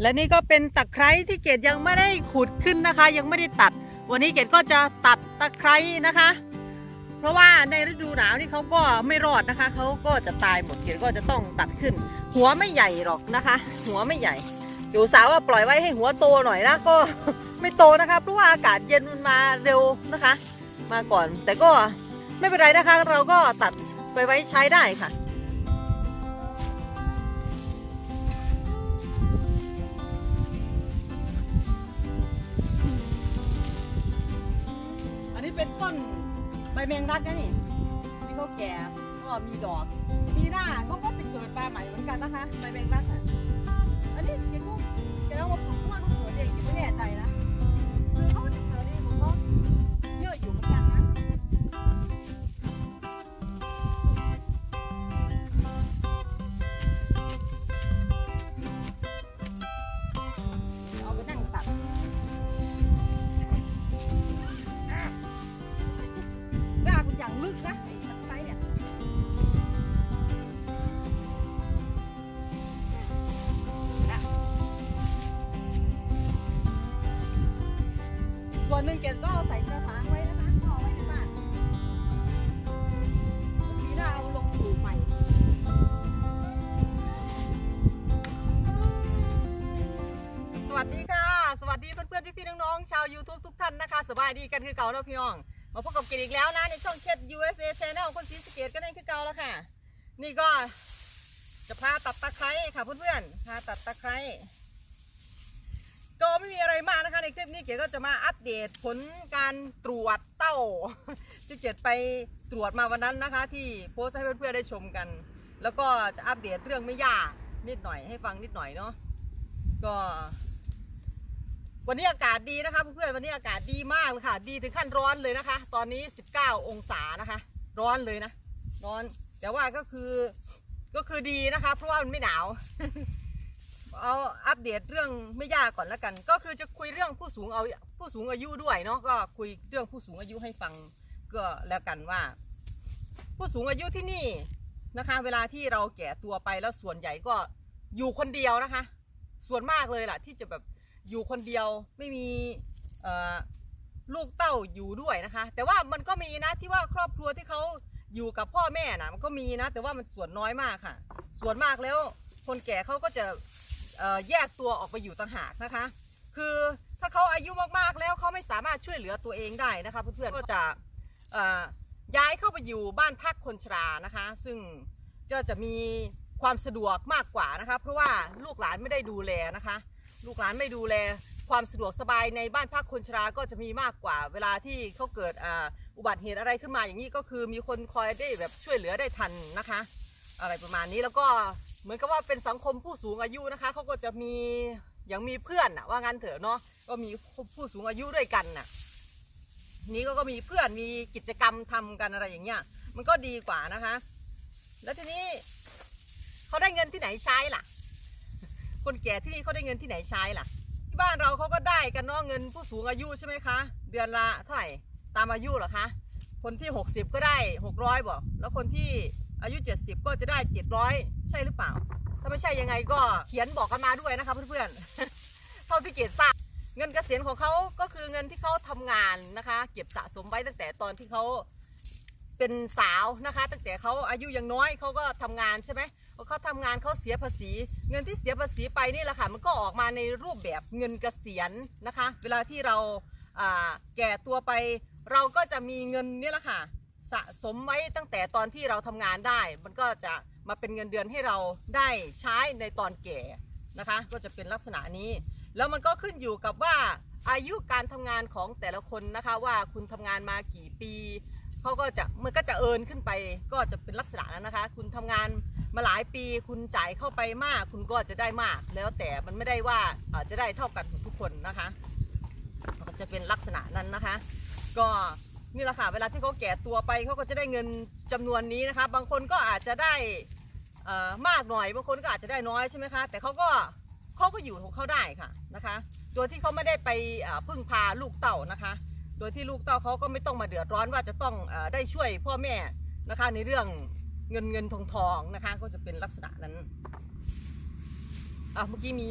และนี่ก็เป็นตะไคร้ที่เกดยังไม่ได้ขุดขึ้นนะคะ ยังไม่ได้ตัด วันนี้เกดก็จะตัดตะไคร้นะคะ เพราะว่าในฤดูหนาวนี่เขาก็ไม่รอดนะคะเขาก็จะตายหมดเกดก็จะต้องตัดขึ้น หัวไม่ใหญ่หรอกนะคะ หัวไม่ใหญ่อยู่สาวว่าปล่อยไว้ให้หัวโตหน่อยนะก็ไม่โตนะคะเพราะว่าอากาศเย็นมันมาเร็วนะคะ มาก่อนแต่ก็ไม่เป็นไรนะคะ เราก็ตัดไปไว้ใช้ได้ค่ะ ใบแมงลักนะนี่ที่เขาแก่ก็มีดอก ปีหน้าเขาก็จะเกิดปลาใหม่เหมือนกันนะคะใบแมงลักอะอันนี้เจ๊กุ้งแกว่าผมว่าเขาเกิดเองยังไม่แน่ใจนะคือเขาจะเกิดเองของเขา ส่วนหนึ่งเกก็เอาใส่กระถางไว้นะคะก็เอาไว้ในบ้านปีหน้าเอาลงปลูกใหม่สวัสดีค่ะ สวัสดีเพื่อนๆพี่ๆน้องๆชาว YouTube ทุกท่านนะคะสบายดีกันคือเก่าเนาะพี่น้อง มาพบกับเกดอีกแล้วนะ ในช่องเคส USA Channel คนสีสเกตก็ได้คือเก่าแล้วค่ะ นี่ก็จะพาตัดตะไคร้ค่ะเพื่อนๆพาตัดตะไคร้ ก็ไม่มีอะไรมากนะคะในคลิปนี้เกดก็จะมาอัปเดตผลการตรวจเต้า ที่เกดไปตรวจมาวันนั้นนะคะ ที่โพสให้เพื่อนๆได้ชมกัน แล้วก็จะอัปเดตเรื่องไม่ยากนิดหน่อยให้ฟังนิดหน่อยเนาะก็ วันนี้อากาศดีนะคะเพื่อนๆวันนี้อากาศดีมากเลยค่ะ ดีถึงขั้นร้อนเลยนะคะ ตอนนี้ 19 องศานะคะ ร้อนเลยนะร้อนแต่ว่าก็คือก็คือดีนะคะ เพราะว่ามันไม่หนาว เอาอัปเดตเรื่องไม่ยากก่อนแล้วกัน ก็คือจะคุยเรื่องผู้สูงเอาผู้สูงอายุด้วยเนาะก็คุยเรื่องผู้สูงอายุให้ฟังก็แล้วกันว่า ผู้สูงอายุที่นี่นะคะ เวลาที่เราแก่ตัวไปแล้วส่วนใหญ่ก็อยู่คนเดียวนะคะ ส่วนมากเลยล่ะที่จะแบบอยู่คนเดียวไม่มีลูกเต้าอยู่ด้วยนะคะ แต่ว่ามันก็มีนะที่ว่าครอบครัวที่เขาอยู่กับพ่อแม่นะมันก็มีนะ แต่ว่ามันส่วนน้อยมากค่ะ ส่วนมากแล้วคนแก่เขาก็จะ แยกตัวออกไปอยู่ต่างหากนะคะ คือถ้าเขาอายุมากๆแล้วเขาไม่สามารถช่วยเหลือตัวเองได้นะคะเพื่อนๆก็จะย้ายเข้าไปอยู่บ้านพักคนชรานะคะ ซึ่งก็จะมีความสะดวกมากกว่านะคะ เพราะว่าลูกหลานไม่ได้ดูแลนะคะ ลูกหลานไม่ดูแลความสะดวกสบายในบ้านพักคนชราก็จะมีมากกว่า เวลาที่เขาเกิดออุบัติเหตุอะไรขึ้นมาอย่างนี้ก็คือมีคนคอยได้แบบช่วยเหลือได้ทันนะคะ อะไรประมาณนี้แล้วก็ เหมือนกับว่าเป็นสังคมผู้สูงอายุนะคะเขาก็จะมีอย่างมีเพื่อนน่ะว่างั้นเถอะเนาะก็มีผู้สูงอายุด้วยกันน่ะ นี้ก็ก็มีเพื่อนมีกิจกรรมทำกันอะไรอย่างเงี้ย มันก็ดีกว่านะคะ แล้วทีนี้เขาได้เงินที่ไหนใช้ล่ะ คนแก่ที่นี่เขาได้เงินที่ไหนใช้ล่ะ ที่บ้านเราเขาก็ได้กันเนาะเงินผู้สูงอายุใช่ไหมคะ เดือนละเท่าไหร่ตามอายุเหรอคะ คนที่ 60 ก็ได้ 600บอกแล้วคนที่ อายุ 70 ก็จะได้ 700 ใช่หรือเปล่า ถ้าไม่ใช่ยังไงก็เขียนบอกกันมาด้วยนะคะเพื่อนๆ เท่าที่เกดทราบเงินเกษียณของเขาก็คือเงินที่เขาทำงานนะคะ เก็บสะสมไว้ตั้งแต่ตอนที่เขาเป็นสาวนะคะ ตั้งแต่เขาอายุยังน้อยเขาก็ทำงานใช่ไหมเขาทำงานเขาเสียภาษี เงินที่เสียภาษีไปนี่แหละค่ะมันก็ออกมาในรูปแบบเงินเกษียณนะคะ เวลาที่เราแก่ตัวไปเราก็จะมีเงินนี่แหละค่ะ สะสมไว้ตั้งแต่ตอนที่เราทำงานได้ มันก็จะมาเป็นเงินเดือนให้เราได้ใช้ในตอนแก่นะคะ ก็จะเป็นลักษณะนี้ แล้วมันก็ขึ้นอยู่กับว่าอายุการทำงานของแต่ละคนนะคะ ว่าคุณทำงานมากี่ปีเขาก็จะมันก็จะเอินขึ้นไป ก็จะเป็นลักษณะนั้นนะคะ คุณทำงานมาหลายปี คุณจ่ายเข้าไปมาก คุณก็จะได้มาก แล้วแต่มันไม่ได้ว่าจะได้เท่ากันทุกคนนะคะก็จะเป็นลักษณะนั้นนะคะ ก็ นี่แหละค่ะเวลาที่เขาแก่ตัวไปเขาก็จะได้เงินจำนวนนี้นะคะ บางคนก็อาจจะได้มากหน่อยบางคนก็อาจจะได้น้อยใช่ไหมคะ แต่เขาก็เขาก็อยู่ของเขาได้ค่ะนะคะ โดยที่เขาไม่ได้ไปพึ่งพาลูกเต่านะคะ โดยที่ลูกเต้าเขาก็ไม่ต้องมาเดือดร้อนว่าจะต้องอได้ช่วยพ่อแม่นะคะ ในเรื่องเงินเงินทองทองนะคะ ก็จะเป็นลักษณะนั้นอะเมื่อกี้มี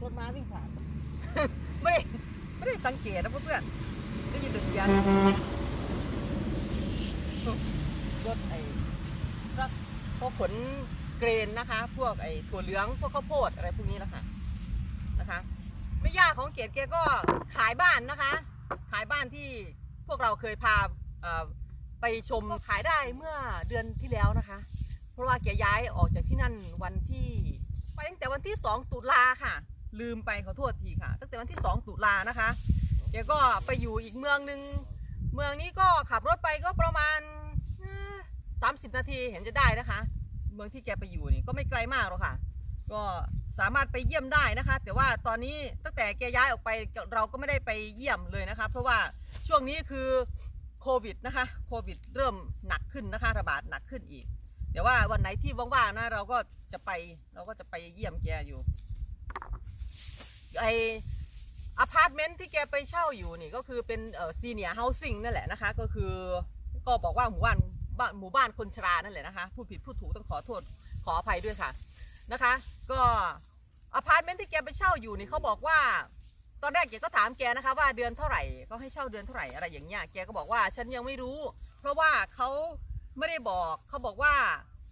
รถม้าวิ่งผ่านไม่ได้ไม่ได้สังเกตนะเพื่อนๆได้ยินแต่เสียง รถไอ้รถพวกขนเกรนนะคะ พวกไอ้ถั่วเหลืองพวกข้าวโพดอะไรพวกนี้แหละค่ะนะคะไม่ยากของเกดแกก็ขายบ้านนะคะ ขายบ้านที่พวกเราเคยพาไปชมขายได้เมื่อเดือนที่แล้วนะคะ เพราะว่าแกย้ายออกจากที่นั่นวันที่ไปตั้งแต่วันที่ 2 ตุลาค่ะ ลืมไปขอโทษทีค่ะ ตั้งแต่วันที่ 2 ตุลานะคะแกก็ไปอยู่อีกเมืองหนึ่งเมืองนี้ก็ขับรถไปก็ประมาณ 30 นาทีเห็นจะได้นะคะ เมืองที่แกไปอยู่นี่ก็ไม่ไกลมากหรอกค่ะ ก็สามารถไปเยี่ยมได้นะคะ แต่ว่าตอนนี้ตั้งแต่แกย้ายออกไปเราก็ไม่ได้ไปเยี่ยมเลยนะคะ เพราะว่าช่วงนี้คือโควิดนะคะโควิดเริ่มหนักขึ้นนะคะ ระบาดหนักขึ้นอีกเดี๋ยวว่าวันไหนที่ว่างๆนะเราก็จะไปเราก็จะไปเยี่ยมแกอยู่ไออพาร์ตเมนต์ที่แกไปเช่าอยู่นี่ก็คือเป็นเอ่อซีเนียร์เฮาสิ่งนั่นแหละนะคะ ก็คือก็บอกว่าหมู่บ้าน บ้านหมู่บ้านคนชรานั่นแหละนะคะพูดผิดพูดถูกต้องขอโทษขออภัยด้วยค่ะนะคะ ก็อพาร์ตเมนต์ที่แกไปเช่าอยู่นี่เขาบอกว่า ตอนแรกแกก็ถามแกนะคะว่าเดือนเท่าไหร่ก็ให้เช่าเดือนเท่าไหร่อะไรอย่างเงี้ยแกก็บอกว่าฉันยังไม่รู้ เพราะว่าเขาไม่ได้บอกเขาบอกว่า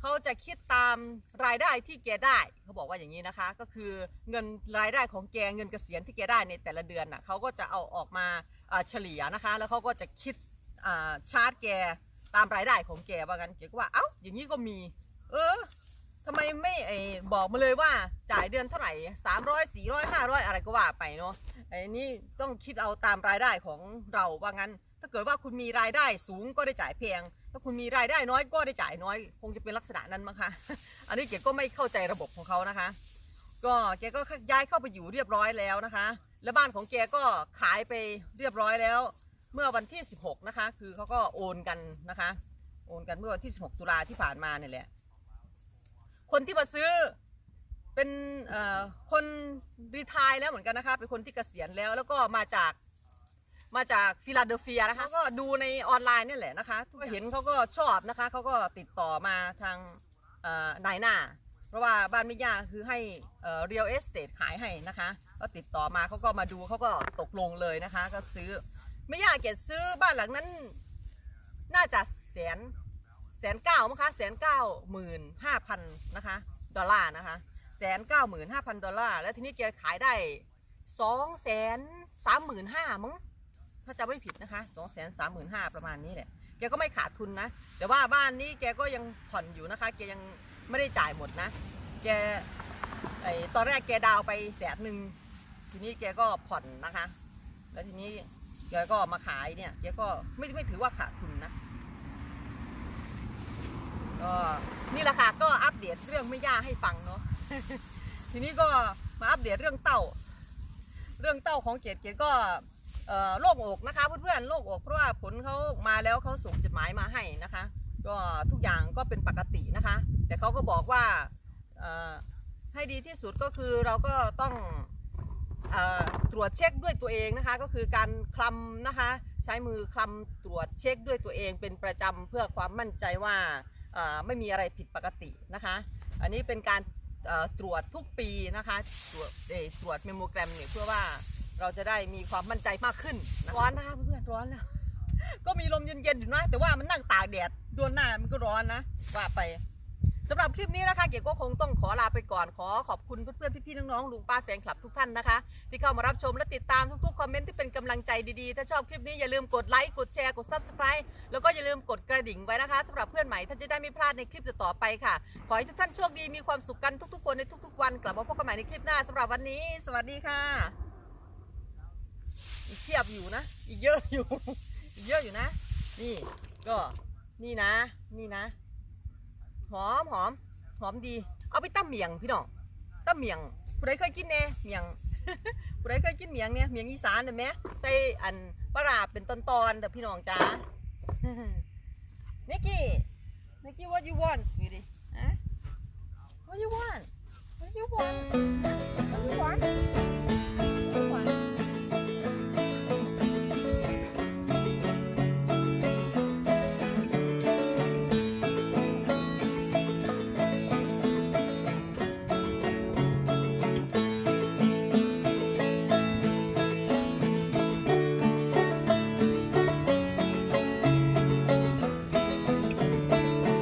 เขาจะคิดตามรายได้ที่แกได้เขาบอกว่าอย่างนี้นะคะ ก็คือเงินรายได้ของแกเงินเกษียณที่แกได้ในแต่ละเดือนน่ะเขาก็จะเอาออกมาเฉลี่ยนะคะ แล้วเขาก็จะคิดชาร์จแก ตามรายได้ของแกว่างั้นแกก็ว่าเอ้าอย่างนี้ก็มี เออทำไมไม่ไอบอกมาเลยว่าจ่ายเดือนเท่าไหร่สามร้อยสี่ร้อยห้าร้อยอะไรก็ว่าไปเนาะไอ้นี่ต้องคิดเอาตามรายได้ของเราว่างั้น ถ้าเกิดว่าคุณมีรายได้สูงก็ได้จ่ายแพงถ้าคุณมีรายได้น้อยก็ได้จ่ายน้อย คงจะเป็นลักษณะนั้นมั้งคะอันนี้เก๋ก็ไม่เข้าใจระบบของเขานะคะ ก็แกก็ย้ายเข้าไปอยู่เรียบร้อยแล้วนะคะ และบ้านของแกก็ขายไปเรียบร้อยแล้ว เมื่อวันที่ 16 นะคะ คือเขาก็โอนกันนะคะ โอนกันเมื่อวันที่ 16 ตุลาที่ผ่านมาเนี่ยแหละ คนที่มาซื้อเป็นคนรีทายแล้วเหมือนกันนะคะ เป็นคนที่เกษียณแล้ว แล้วก็มาจากมาจากฟิลาเดลเฟียนะคะ ก็ดูในออนไลน์นี่แหละนะคะก็เห็นเขาก็ชอบนะคะ เขาก็ติดต่อมาทางนายหน้า เพราะว่าบ้านไม่ยากคือให้เรียลเอสเตขายให้นะคะ ก็ติดต่อมาเขาก็มาดูเขาก็ตกลงเลยนะคะ ก็ซื้อ ไม่ยากเก็บซื้อบ้านหลังนั้น น่าจะแสนแสนเก้ามั้งคะแสนเก้าหมื่นห้าพันนะคะดอลลาร์นะคะแสนเก้าหมื่นห้าพันดอลลาร์แล้วทีนี้แกขายได้สองแสนสามหมื่นห้ามั้งถ้าจะไม่ผิดนะคะสองแสนสามหมื่นห้าประมาณนี้แหละแกก็ไม่ขาดทุนนะ แต่ว่าบ้านนี้แกก็ยังผ่อนอยู่นะคะแกยังไม่ได้จ่ายหมดนะแกไอตอนแรกแกดาวไปแสนหนึ่งทีนี้แกก็ผ่อนนะคะ แล้วทีนี้ แกก็มาขายเนี่ยแกก็ไม่ไม่ถือว่าขาดทุนนะก็นี่แหละค่ะก็อัปเดตเรื่องไม่ย่าให้ฟังเนาะทีนี้ก็มาอัปเดตเรื่องเต้า เรื่องเต้าของเกดเกดก็เอ่อโล่งอกนะคะเพื่อนๆโล่งอกเพราะว่าผลเขามาแล้วเขาส่งจดหมายมาให้นะคะ ก็ทุกอย่างก็เป็นปกตินะคะ แต่เขาก็บอกว่าเอ่อให้ดีที่สุดก็คือเราก็ต้อง ตรวจเช็คด้วยตัวเองนะคะ ก็คือการคลำนะคะ ใช้มือคลำตรวจเช็คด้วยตัวเองเป็นประจำเพื่อความมั่นใจว่าเอ่อไม่มีอะไรผิดปกตินะคะ อันนี้เป็นการเอ่อตรวจทุกปีนะคะตรวจเอ่อตรวจเมมโมแกรมเนี่ยเพื่อว่าเราจะได้มีความมั่นใจมากขึ้นนะร้อนนะคะเพื่อนๆร้อนแล้วก็มีลมเย็นๆอยู่นะแต่ว่ามันนั่งตากแดดโดนหน้ามันก็ร้อนนะว่าไป สำหรับคลิปนี้นะคะเก๋ก็คงต้องขอลาไปก่อนขอขอบคุณเพื่อนๆพี่ๆน้องๆลุงป้าแฟนคลับทุกท่านนะคะ ที่เข้ามารับชมและติดตามทุกๆคอมเมนต์ที่เป็นกำลังใจดีๆ ถ้าชอบคลิปนี้อย่าลืมกดไลค์กดแชร์กด subscribe แล้วก็อย่าลืมกดกระดิ่งไว้นะคะสำหรับเพื่อนใหม่ท่านจะได้ไม่พลาดในคลิปต่อไปค่ะ ขอให้ทุกท่านโชคดีมีความสุขกันทุกๆคนในทุกๆวันกลับมาพบกันใหม่ในคลิปหน้าสำหรับวันนี้ สวัสดีค่ะอีกเทียบอยู่นะอีกเยอะอยู่อีกเยอะอยู่นะ นี่ก็นี่นะ นี่นะ หอมหอมหอมดี เอาไปตั้มเมียงพี่น้องตั้มเมียงผู้ใดเคยกินเน่เมียงผู้ใดเคยกินเมียงเนี่ยเมียงอีสานเห็นไหมใส่อันปลาร้าเป็นตอนๆเด้อพี่น้องจ้านิกกี้นิกกี้ what you want sweetie ฮะ what you want what you want what you want